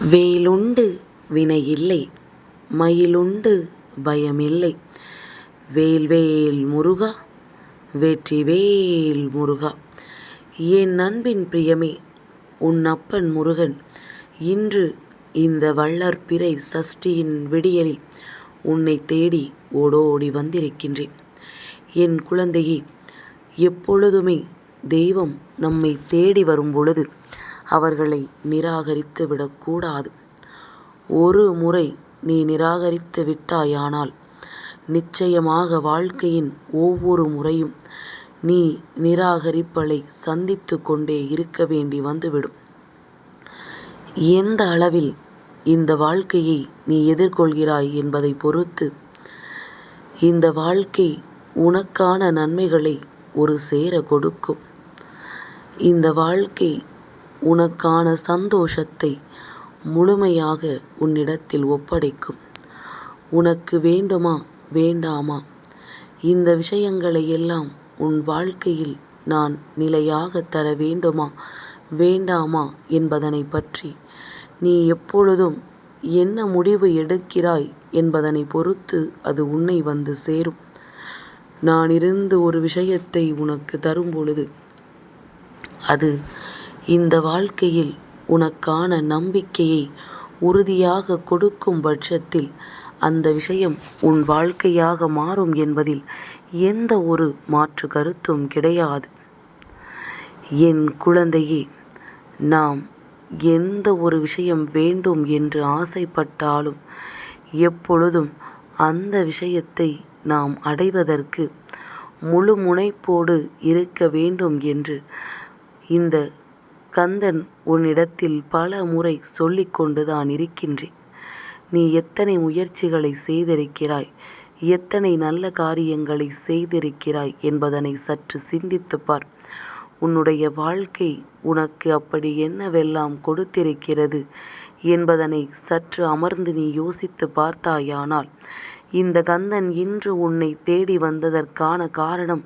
வேலுண்டு வினையில்லை மயிலுண்டு பயமில்லை. வேல்வேல் முருகா வெற்றிவேல் முருகா. என் அன்பின் பிரியமே உன் அப்பன் முருகன் இன்று இந்த வள்ளற்பிறை சஷ்டியின் விடியலில் உன்னை தேடி ஓடோடி வந்திருக்கின்றேன். என் குழந்தையே எப்பொழுதுமே தெய்வம் நம்மை தேடி வரும் பொழுது அவர்களை நிராகரித்து விடக்கூடாது. ஒரு முறை நீ நிராகரித்து விட்டாயானால் நிச்சயமாக வாழ்க்கையின் ஒவ்வொரு முறையும் நீ நிராகரிப்பலை சந்தித்து கொண்டே இருக்க வேண்டி வந்துவிடும். எந்த அளவில் இந்த வாழ்க்கையை நீ எதிர்கொள்கிறாய் என்பதை பொறுத்து இந்த வாழ்க்கை உனக்கான நன்மைகளை ஒரு சேர கொடுக்கும். இந்த வாழ்க்கை உனக்கான சந்தோஷத்தை முழுமையாக உன்னிடத்தில் ஒப்படைக்கும். உனக்கு வேண்டுமா வேண்டாமா? இந்த விஷயங்களை எல்லாம் உன் வாழ்க்கையில் நான் நிலையாக தர வேண்டுமா வேண்டாமா என்பதனை பற்றி நீ எப்பொழுதும் என்ன முடிவு எடுக்கிறாய் என்பதனை பொறுத்து அது உன்னை வந்து சேரும். நான் இருந்து ஒரு விஷயத்தை உனக்கு தரும் பொழுது அது இந்த வாழ்க்கையில் உனக்கான நம்பிக்கையை உறுதியாக கொடுக்கும் பட்சத்தில் அந்த விஷயம் உன் வாழ்க்கையாக மாறும் என்பதில் எந்த ஒரு மாற்று கருத்தும் கிடையாது. என் குழந்தையே நாம் எந்த ஒரு விஷயம் வேண்டும் என்று ஆசைப்பட்டாலும் எப்பொழுதும் அந்த விஷயத்தை நாம் அடைவதற்கு முழு முனைப்போடு இருக்க வேண்டும் என்று இந்த கந்தன் உன்னிடத்தில் பல முறை சொல்லிக் கொண்டுதான் இருக்கின்றேன். நீ எத்தனை முயற்சிகளை செய்திருக்கிறாய்? எத்தனை நல்ல காரியங்களை செய்திருக்கிறாய் என்பதனை சற்று சிந்தித்துப் பார். உன்னுடைய வாழ்க்கை உனக்கு அப்படி என்னவெல்லாம் கொடுத்திருக்கிறது என்பதனை சற்று அமர்ந்து நீ யோசித்து பார்த்தாயானால் இந்த கந்தன் இன்று உன்னை தேடி வந்ததற்கான காரணம்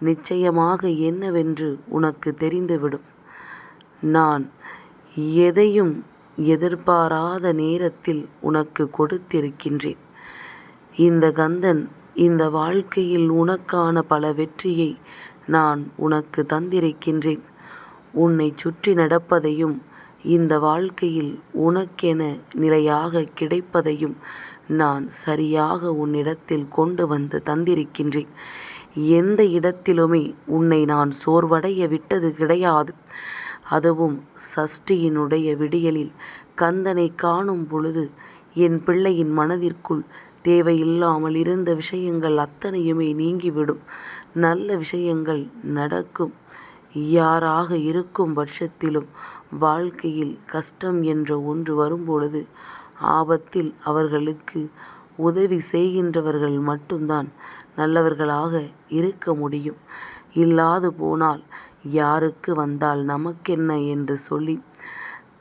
நிச்சயமாக என்னவென்று உனக்கு தெரிந்துவிடும். நான் எதையும் எதிர்பாராத நேரத்தில் உனக்கு கொடுத்திருக்கின்றேன். இந்த கந்தன் இந்த வாழ்க்கையில் உனக்கான பல வெற்றியை நான் உனக்கு தந்திருக்கின்றேன். உன்னை சுற்றி நடப்பதையும் இந்த வாழ்க்கையில் உனக்கென நிலையாக கிடைப்பதையும் நான் சரியாக உன்னிடத்தில் கொண்டு வந்து தந்திருக்கின்றேன். எந்த இடத்திலுமே உன்னை நான் சோர்வடைய விட்டது கிடையாது. அதுவும் சஷ்டியினுடைய விடியலில் கந்தனை காணும் பொழுது என் பிள்ளையின் மனதிற்குள் தேவையில்லாமல் இருந்த விஷயங்கள் அத்தனையுமே நீங்கிவிடும். நல்ல விஷயங்கள் நடக்கும். யாராக இருக்கும் பட்சத்திலும் வாழ்க்கையில் கஷ்டம் என்ற ஒன்று வரும்பொழுது ஆபத்தில் அவர்களுக்கு உதவி செய்கின்றவர்கள் மட்டும்தான் நல்லவர்களாக இருக்க முடியும். இல்லாது போனால் யாருக்கு வந்தால் நமக்கென்ன என்று சொல்லி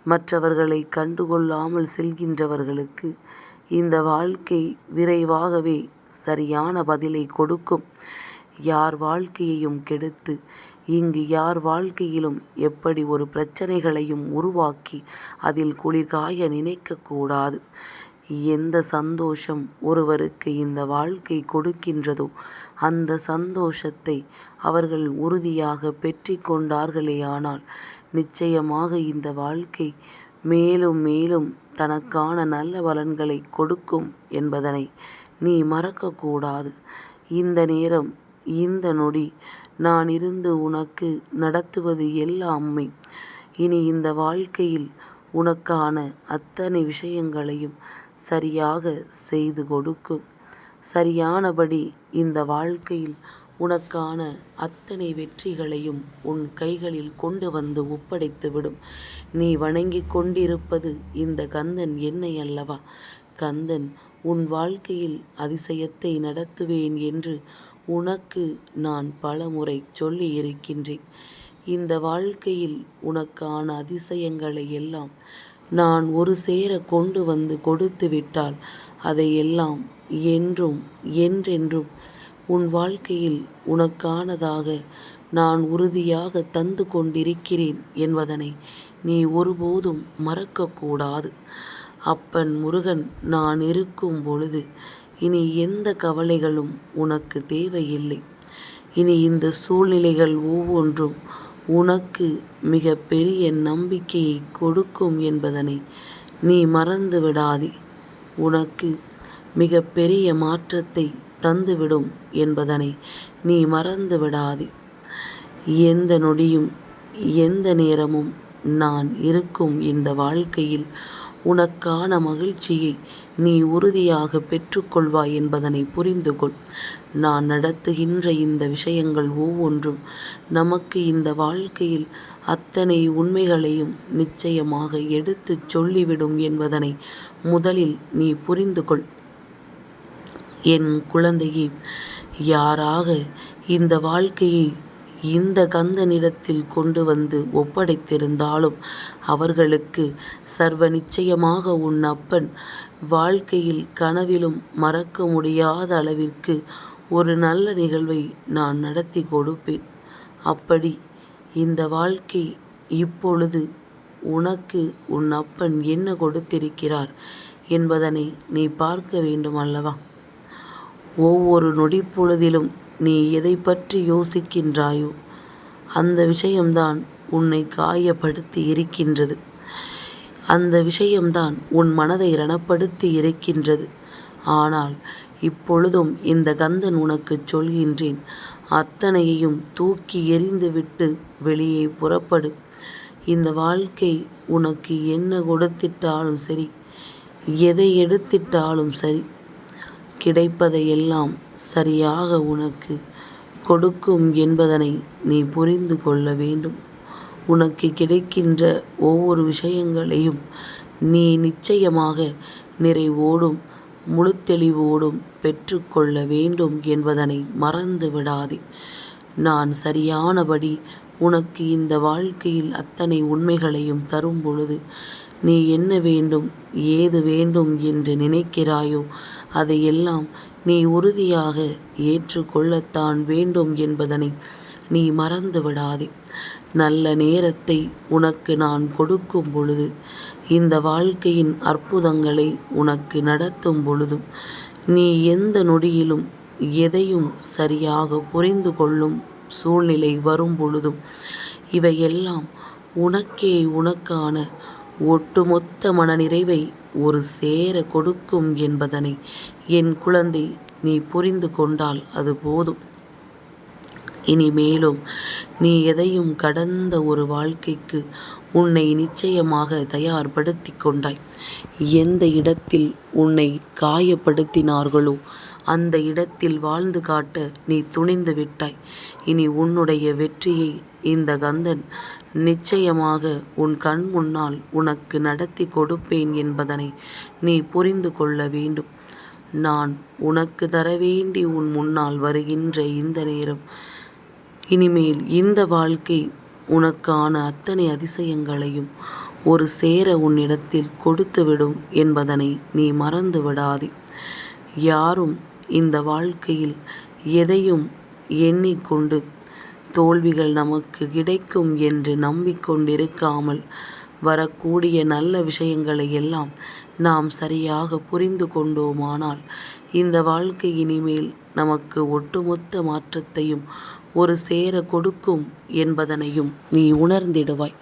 மற்றவர்களை கண்டுகொள்ளாமல் செல்கின்றவர்களுக்கு இந்த வாழ்க்கை விரைவாகவே சரியான பதிலை கொடுக்கும். யார் வாழ்க்கையையும் கெடுத்து இங்கு யார் வாழ்க்கையிலும் எப்படி ஒரு பிரச்சனைகளையும் உருவாக்கி அதில் குளிர்காய நினைக்கக்கூடாது. எந்த சந்தோஷம் ஒருவருக்கு இந்த வாழ்க்கை கொடுக்கின்றதோ அந்த சந்தோஷத்தை அவர்கள் உறுதியாக பெற்றி கொண்டார்களேயானால் நிச்சயமாக இந்த வாழ்க்கை மேலும் மேலும் தனக்கான நல்ல பலன்களை கொடுக்கும் என்பதனை நீ மறக்கக்கூடாது. இந்த நேரம் இந்த நொடி நான் இருந்து உனக்கு நடத்துவது எல்லாமே. இனி இந்த வாழ்க்கையில் உனக்கான அத்தனை விஷயங்களையும் சரியாக செய்து கொடுக்கும். சரியானபடி இந்த வாழ்க்கையில் உனக்கான அத்தனை வெற்றிகளையும் உன் கைகளில் கொண்டு வந்து ஒப்படைத்துவிடும். நீ வணங்கிக் கொண்டிருப்பது இந்த கந்தன் என்னை அல்லவா? கந்தன் உன் வாழ்க்கையில் அதிசயத்தை நடத்துவேன் என்று உனக்கு நான் பலமுறை சொல்லி இருக்கின்றேன் இந்த வாழ்க்கையில் உனக்கான அதிசயங்களை எல்லாம் நான் ஒரு சேர கொண்டு வந்து கொடுத்து விட்டால் அதையெல்லாம் என்றும் என்றென்றும் உன் வாழ்க்கையில் உனக்கானதாக நான் உறுதியாக தந்து கொண்டிருக்கிறேன் என்பதனை நீ ஒருபோதும் மறக்கக்கூடாது. அப்பன் முருகன் நான் இருக்கும் பொழுது இனி எந்த கவலைகளும் உனக்கு தேவையில்லை. இனி இந்த சூழ்நிலைகள் ஒவ்வொன்றும் உனக்கு மிகப் பெரிய நம்பிக்கையைக் கொடுக்கும் என்பதனை நீ மறந்து விடாதே. உனக்கு மிகப் பெரிய மாற்றத்தை தந்துவிடும் என்பதனை நீ மறந்து விடாதே. எந்த நொடியும் எந்த நேரமும் நான் இருக்கும் இந்த வாழ்க்கையில் உனக்கான மகிழ்ச்சியை நீ உறுதியாக பெற்றுக்கொள்வாய் என்பதனை புரிந்து கொள். நான் நடத்துகின்ற இந்த விஷயங்கள் ஒவ்வொன்றும் நமக்கு இந்த வாழ்க்கையில் அத்தனை உண்மைகளையும் நிச்சயமாக எடுத்துச் சொல்லிவிடும் என்பதனை முதலில் நீ புரிந்து கொள். என் குழந்தையே யாராக இந்த வாழ்க்கையை இந்த கந்தனிடத்தில் கொண்டு வந்து ஒப்படைத்திருந்தாலும் அவர்களுக்கு சர்வ நிச்சயமாக உன் அப்பன் வாழ்க்கையில் கனவிலும் மறக்க முடியாத அளவிற்கு ஒரு நல்ல நிகழ்வை நான் நடத்தி கொடுப்பேன். அப்படி இந்த வாழ்க்கை இப்பொழுது உனக்கு உன் அப்பன் என்ன கொடுத்திருக்கிறார் என்பதனை நீ பார்க்க வேண்டும் அல்லவா? ஒவ்வொரு நொடிப்பொழுதிலும் நீ எதை பற்றி யோசிக்கின்றாயோ அந்த விஷயம்தான் உன்னை காயப்படுத்தி இருக்கின்றது. அந்த விஷயம்தான் உன் மனதை ரணப்படுத்தி இருக்கின்றது. ஆனால் இப்பொழுதும் இந்த கந்தன் உனக்குச் சொல்கின்றேன் அத்தனையையும் தூக்கி எறிந்துவிட்டு வெளியே புறப்படு. இந்த வாழ்க்கை உனக்கு என்ன கொடுத்திட்டாலும் சரி எதை எடுத்திட்டாலும் சரி கிடைப்பதையெல்லாம் சரியாக உனக்கு கொடுக்கும் என்பதனை நீ புரிந்து கொள்ள வேண்டும். உனக்கு கிடைக்கின்ற ஒவ்வொரு விஷயங்களையும் நீ நிச்சயமாக நிறைவோடும் முழுத்தெளிவோடும் தெளிவோடும் பெற்றுக்கொள்ள வேண்டும் என்பதனை மறந்து விடாதே. நான் சரியானபடி உனக்கு இந்த வாழ்க்கையில் அத்தனை உண்மைகளையும் தரும் பொழுது நீ என்ன வேண்டும் ஏது வேண்டும் என்று நினைக்கிறாயோ அதையெல்லாம் நீ உறுதியாக ஏற்றுக்கொள்ளத்தான் வேண்டும் என்பதனை நீ மறந்து விடாதே. நல்ல நேரத்தை உனக்கு நான் கொடுக்கும் பொழுது இந்த வாழ்க்கையின் அற்புதங்களை உனக்கு நடத்தும் பொழுதும் நீ எந்த நொடியிலும் எதையும் சரியாக புரிந்து கொள்ளும் சூழ்நிலை வரும் பொழுதும் இவையெல்லாம் உனக்கே உனக்கான ஒட்டுமொத்த மனநிறைவை ஒரு சேர கொடுக்கும் என்பதனை என் குழந்தை நீ புரிந்து கொண்டால் அது போதும். இனிமேலும் நீ எதையும் கடந்த ஒரு வாழ்க்கைக்கு உன்னை நிச்சயமாக தயார்படுத்தி கொண்டாய். எந்த இடத்தில் உன்னை காயப்படுத்தினார்களோ அந்த இடத்தில் வாழ்ந்து காட்ட நீ துணிந்து விட்டாய். இனி உன்னுடைய வெற்றியை இந்த கந்தன் நிச்சயமாக உன் கண் முன்னால் உனக்கு நடத்தி கொடுப்பேன் என்பதனை நீ புரிந்து கொள்ள வேண்டும். நான் உனக்கு தரவேண்டி உன் முன்னால் வருகின்ற இந்த நேரம் இனிமேல் இந்த வாழ்க்கை உனக்கான அத்தனை அதிசயங்களையும் ஒரு சேர உன்னிடத்தில் கொடுத்துவிடும் என்பதனை நீ மறந்து விடாதே. யாரும் இந்த வாழ்க்கையில் எதையும் எண்ணிக்கொண்டு தோல்விகள் நமக்கு கிடைக்கும் என்று நம்பிக்கொண்டிருக்காமல் வரக்கூடிய நல்ல விஷயங்களை எல்லாம் நாம் சரியாக புரிந்து கொண்டோமானால் இந்த வாழ்க்கை இனிமேல் நமக்கு ஒட்டுமொத்த மாற்றத்தையும் ஒரு சேர கொடுக்கும் என்பதனையும் நீ உணர்ந்திடுவாய்.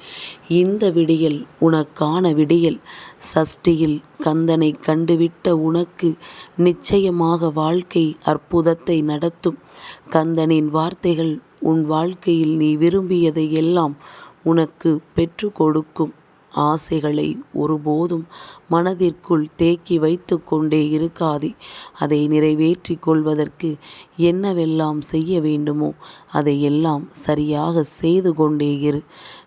இந்த விடியல் உனக்கான விடியல். சஷ்டியில் கந்தனை கண்டுவிட்ட உனக்கு நிச்சயமாக வாழ்க்கை அற்புதத்தை நடத்தும். கந்தனின் வார்த்தைகள் உன் வாழ்க்கையில் நீ விரும்பியதை எல்லாம் உனக்கு பெற்று கொடுக்கும். ஆசைகளை ஒருபோதும் மனதிற்குள் தேக்கி வைத்து கொண்டே இருக்காதே. அதை நிறைவேற்றி கொள்வதற்கு என்னவெல்லாம் செய்ய வேண்டுமோ அதையெல்லாம் சரியாக செய்து கொண்டே இரு.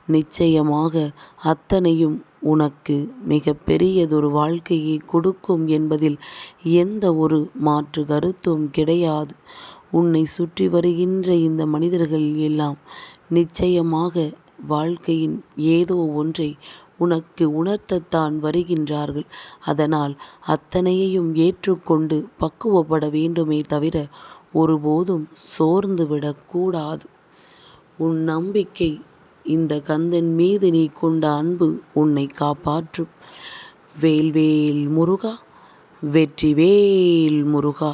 நிச்சயமாக அத்தனையும் உனக்கு மிக பெரியதொரு வாழ்க்கையை கொடுக்கும் என்பதில் எந்த ஒரு மாற்று கருத்தும் கிடையாது. உன்னை சுற்றி வருகின்ற இந்த மனிதர்கள் எல்லாம் நிச்சயமாக வாழ்க்கையின் ஏதோ ஒன்றை உனக்கு உணர்த்தத்தான் வருகின்றார்கள். அதனால் அத்தனையையும் ஏற்றுக்கொண்டு பக்குவப்பட வேண்டுமே தவிர ஒருபோதும் சோர்ந்து உன் நம்பிக்கை இந்த கந்தன் மீது நீ கொண்ட அன்பு உன்னை காப்பாற்றும். வேல்வேல் முருகா வெற்றிவேல் முருகா.